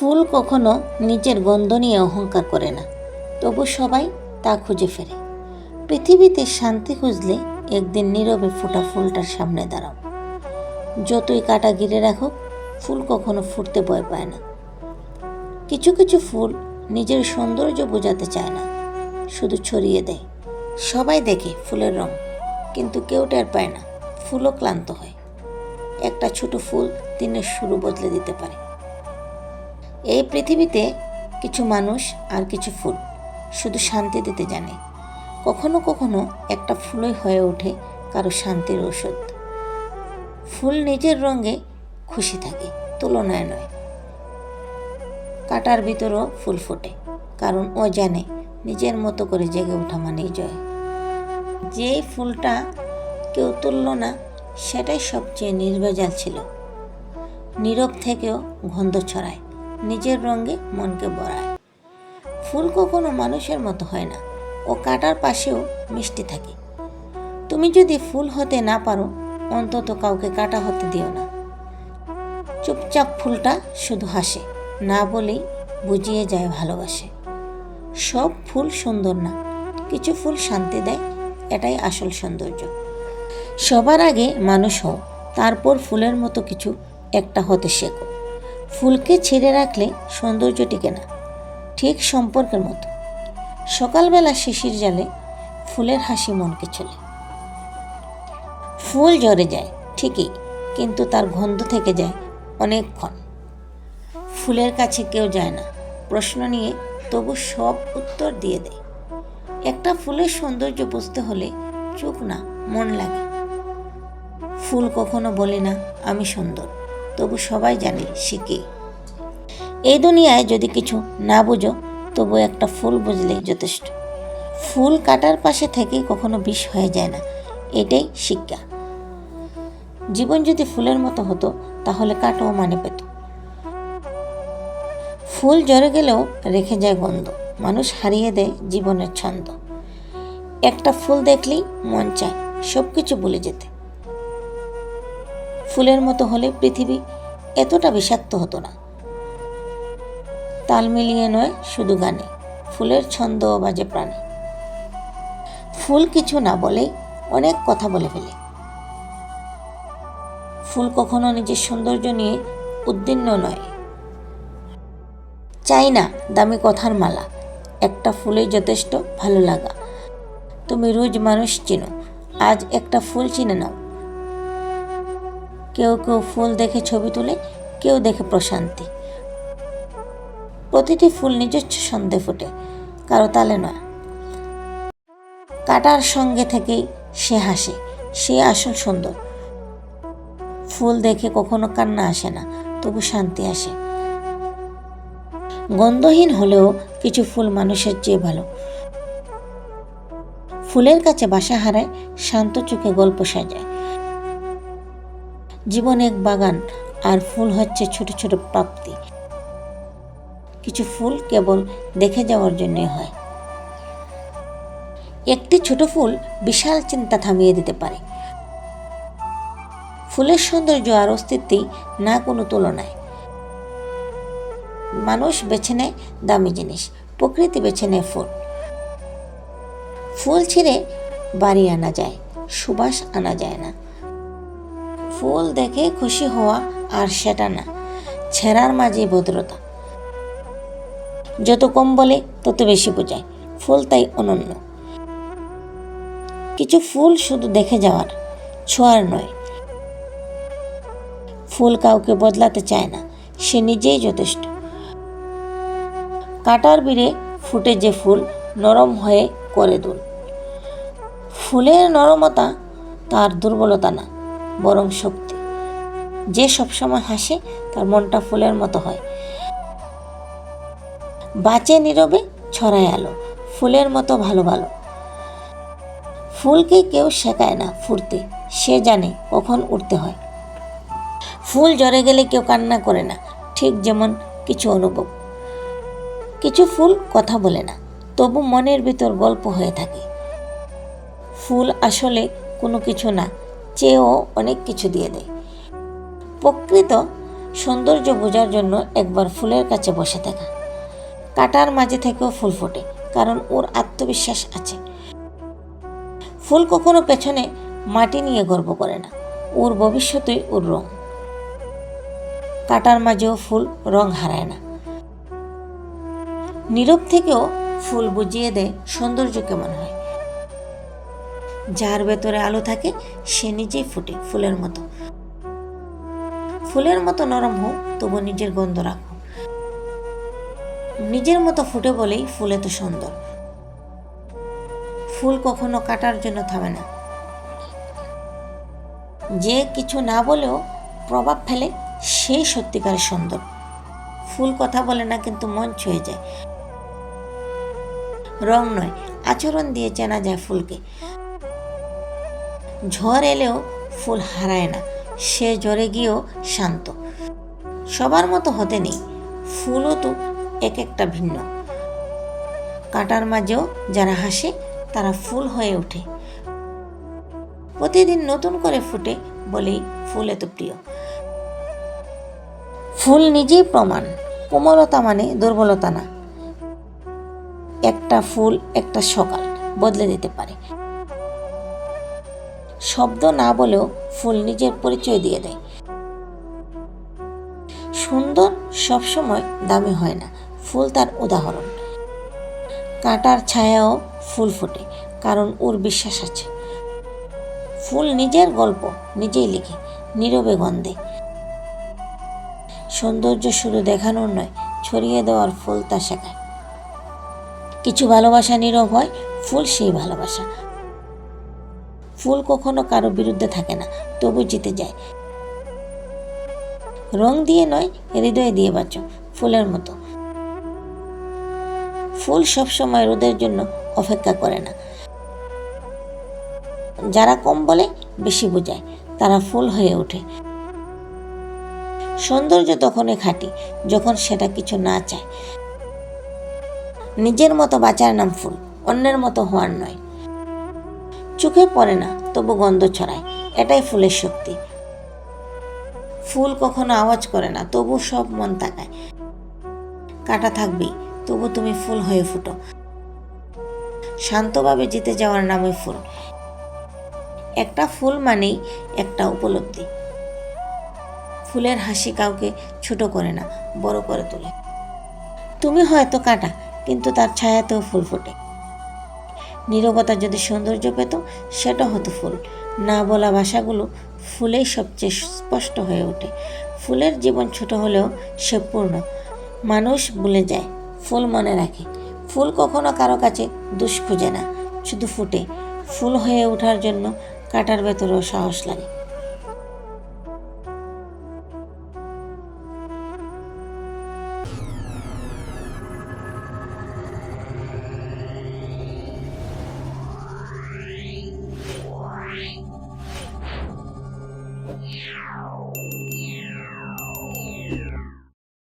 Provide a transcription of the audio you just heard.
ফুল কখনো নিজের গন্ধ নিয়ে অহংকার করে না। তবু সবাই তা খুঁজে ফেরে। পৃথিবীতে শান্তি খুঁজলে একদিন নীরবে ফোটা ফুলটার সামনে দাঁড়াও। যতই কাটা গিরে রাখো ফুল কখনো ফুটতে ভয় পায় না। কিছু কিছু ফুল নিজের সৌন্দর্য বোঝাতে চায় না। শুধু ছড়িয়ে দেয়। সবাই দেখে ফুলের রং, কিন্তু কেউ টের পায় না, ফুলও ক্লান্ত হয়। একটা ছোট ফুল দিনের শুরু বদলে দিতে পারে। এই পৃথিবীতে কিছু মানুষ আর কিছু ফুল শুধু শান্তি দিতে জানে। কখনো কখনো একটা ফুলই হয়ে ওঠে কারও শান্তির ওষুধ ফুল নিজের রঙে খুশি থাকে, তুলনায় নয়। কাটার ভিতরও ফুল ফোটে, কারণ ও জানে নিজের মতো করে জেগে ওঠা মানেই জয়। যে ফুলটা কেউ তুলল না, সেটাই সবচেয়ে নির্ভেজাল ছিল। নীরব থেকেও গন্ধ ছড়ায় নিজের রঙে মনকে বড়ায় ফুল কখনো মানুষের মতো হয় না। ও কাটার পাশেও মিষ্টি থাকে। তুমি যদি ফুল হতে না পারো, অন্তত কাউকে কাটা হতে দিও না। চুপচাপ ফুলটা শুধু হাসে, না বলেই বুঝিয়ে যায় ভালোবাসে। সব ফুল সুন্দর না, কিছু ফুল শান্তি দেয়, এটাই আসল সৌন্দর্য। সবার আগে মানুষ হও, তারপর ফুলের মতো কিছু একটা হতে শেখো। ফুলকে ছেড়ে রাখলে সৌন্দর্য টিকে না, ঠিক সম্পর্কের মতো। সকালবেলা শিশির জালে ফুলের হাসি মনকে চলে ফুল ঝরে যায়, ঠিকই, কিন্তু তার গন্ধ থেকে যায় অনেকক্ষণ। ফুলের কাছে কেউ যায় না, প্রশ্ন নিয়ে তবু সব উত্তর দিয়ে দেয়। একটা ফুলের সৌন্দর্য বুঝতে হলে চোখ না, মন লাগে। ফুল কখনো বলে না, আমি সুন্দর। তবু সবাই জানে শিখে এই দুনিয়ায় যদি কিছু না বুঝো, তবু একটা ফুল বুঝলেই যথেষ্ট। ফুল কাটার পাশে থেকে কখনো বিষ হয়ে যায় না, এটাই শিক্ষা। জীবন যদি ফুলের মতো হতো, তাহলে কাটাও মানে পেত। ফুল জ্বরে গেলেও রেখে যায় গন্ধ, মানুষ হারিয়ে দেয় জীবনের ছন্দ। একটা ফুল দেখলেই মন চায় সব কিছু ভুলে যেতে। ফুলের মতো হলে পৃথিবী এতটা বিষাক্ত হতো না। তাল মিলিয়ে নয়, শুধু গানে। ফুলের ছন্দ বাজে প্রাণে। ফুল কিছু না বলেই অনেক কথা বলে ফেলে। ফুল কখনো নিজের সৌন্দর্য নিয়ে উদ্দিন্ন নয়। চাই না দামি কথার মালা। একটা ফুলেই যথেষ্ট ভালো লাগা। তুমি রোজ মানুষ চিনো। আজ একটা ফুল চিনে নাও। কেউ কেউ ফুল দেখে ছবি তুলে, কেউ দেখে প্রশান্তি। প্রতিটি ফুল নিজস্ব সন্ধে ফোটে, কারও তালে নয়। কাটার সঙ্গে থেকেই সে হাসে, সে আসল সুন্দর। ফুল দেখে কখনো কান্না আসে না, তবু শান্তি আসে। গন্ধহীন হলেও কিছু ফুল মানুষের চেয়ে ভালো। ফুলের কাছে বাসা হারায়, শান্ত চোখে গল্প সাজায়। জীবন এক বাগান আর ফুল হচ্ছে ছোট ছোট প্রাপ্তি। কিছু ফুল কেবল দেখে যাওয়ার জন্যই হয়। একটি ছোট ফুল বিশাল চিন্তা থামিয়ে দিতে পারে। ফুলের সৌন্দর্য আর অস্তিত্বেই না কোনো তুলনায়। মানুষ বেছে নেয় দামি জিনিস, প্রকৃতি বেছে নেয় ফুল। ফুল ছিঁড়ে বাড়ি আনা যায়, সুবাস আনা যায় না। ফুল দেখে খুশি হওয়া আর সেটা না, ছেঁড়ার মাঝে ভদ্রতা। যত কম বলে, তত বেশি বোঝায়। ফুল তাই অনন্য। কিছু ফুল শুধু দেখে যাওয়ার, ছোঁয়ার নয়। ফুল কাউকে বদলাতে চায় না, সে নিজেই যথেষ্ট। কাটার বিড়ে ফুটে যে ফুল, নরম হয়ে করে দুল। ফুলের নরমতা তার দুর্বলতা না। বরং শক্তি। যে সবসময় হাসে, তার মনটা ফুলের মতো হয়। বাঁচে নীরবে, ছড়ায় আলো। ফুলের মতো ভালো ভালো। ফুলকে কেউ শেখায় না ফুরতে। সে জানে কখন উঠতে হয়। ফুল জ্বরে গেলে কেউ কান্না করে না, ঠিক যেমন কিছু অনুভব। কিছু ফুল কথা বলে না, তবু মনের ভিতর গল্প হয়ে থাকে। ফুল আসলে কোনো কিছু না চেয়েও অনেক কিছু দিয়ে দেয়। প্রকৃত সৌন্দর্য বোঝার জন্য একবার ফুলের কাছে বসে থাকা। কাটার মাঝে থেকেও ফুল ফোটে, কারণ ওর আত্মবিশ্বাস আছে। ফুল কখনো পেছনে মাটি নিয়ে গর্ব করে না, ওর ভবিষ্যতেই ওর রং। কাটার মাঝেও ফুল রং হারায় না। নীরব থেকেও ফুল বুঝিয়ে দেয় সৌন্দর্য কেমন হয়। যার ভেতরে আলো থাকে, সে নিজেই ফুটে ফুলের মতো। ফুলের মতো নরম হোক, তবু নিজের গন্ধ রাখো। নিজের মতো ফুটে বলেই ফুল এত সুন্দর। ফুল কখনো কাটার জন্য থামে না। যে কিছু না বলেও প্রভাব ফেলে সেই সত্যিকার সুন্দর। ফুল কথা বলে না কিন্তু মন ছুঁয়ে যায়। রং নয়, আচরণ দিয়ে চেনা যায় ফুলকে। ঝড় এলেও ফুল হারায় না, সে জ্বরে গিয়েও শান্ত। সবার মতো হতে নেই, ফুলও তো এক একটা ভিন্ন। কাটার মাঝেও যারা হাসে, তারা ফুল হয়ে ওঠে। প্রতিদিন নতুন করে ফুটে বলেই ফুল এত প্রিয়। ফুল নিজেই প্রমাণ, কোমলতা মানে দুর্বলতা না। একটা ফুল একটা সকাল বদলে দিতে পারে। শব্দ না বলেও ফুল নিজের পরিচয় দিয়ে দেয়। সুন্দর সবসময় দামি হয় না, ফুল তার উদাহরণ। কাঁটার ছায়াও ফুল ফোটে, কারণ ওর বিশ্বাস আছে। ফুল নিজের গল্প নিজেই লিখে, নীরবে গন্ধে। সৌন্দর্য শুধু দেখানোর নয়, ছড়িয়ে দেওয়ার ফুল তা শেখায়। কিছু ভালোবাসা নীরব হয়, ফুল সেই ভালোবাসা। ফুল কখনো কারও বিরুদ্ধে থাকে না, তবু জিতে যায়। রং দিয়ে নয়, হৃদয় দিয়ে বাঁচো, ফুলের মতো। ফুল সবসময় রোদের জন্য অপেক্ষা করে না। যারা কম বলে, বেশি বোঝায়। তারা ফুল হয়ে ওঠে। সৌন্দর্য তখনই খাঁটি, যখন সেটা কিছু না চায়। নিজের মতো বাঁচার নাম ফুল, অন্যের মতো হওয়ার নয়। চোখে পড়ে না, তবু গন্ধ ছড়ায়। এটাই ফুলের শক্তি। ফুল কখনো আওয়াজ করে না, তবু সব মন তাকায়। কাটা থাকবেই, তবু তুমি ফুল হয়ে ফুটো। শান্তভাবে জিতে যাওয়ার নামই ফুল। একটা ফুল মানেই একটা উপলব্ধি। ফুলের হাসি কাউকে ছোট করে না, বড় করে তোলে। তুমি হয়তো কাটা, কিন্তু তার ছায়াতেও ফুল ফোটে। নীরবতা যদি সৌন্দর্য পেত, সেটা হতো ফুল। না বলা ভাষাগুলো ফুলেই সবচেয়ে স্পষ্ট হয়ে ওঠে। ফুলের জীবন ছোট হলেও সে পূর্ণ। মানুষ ভুলে যায়, ফুল মনে রাখে। ফুল কখনো কারও কাছে দুষ খুঁজে না, শুধু ফুটে। ফুল হয়ে ওঠার জন্য কাটার ভেতরেও সাহস লাগে।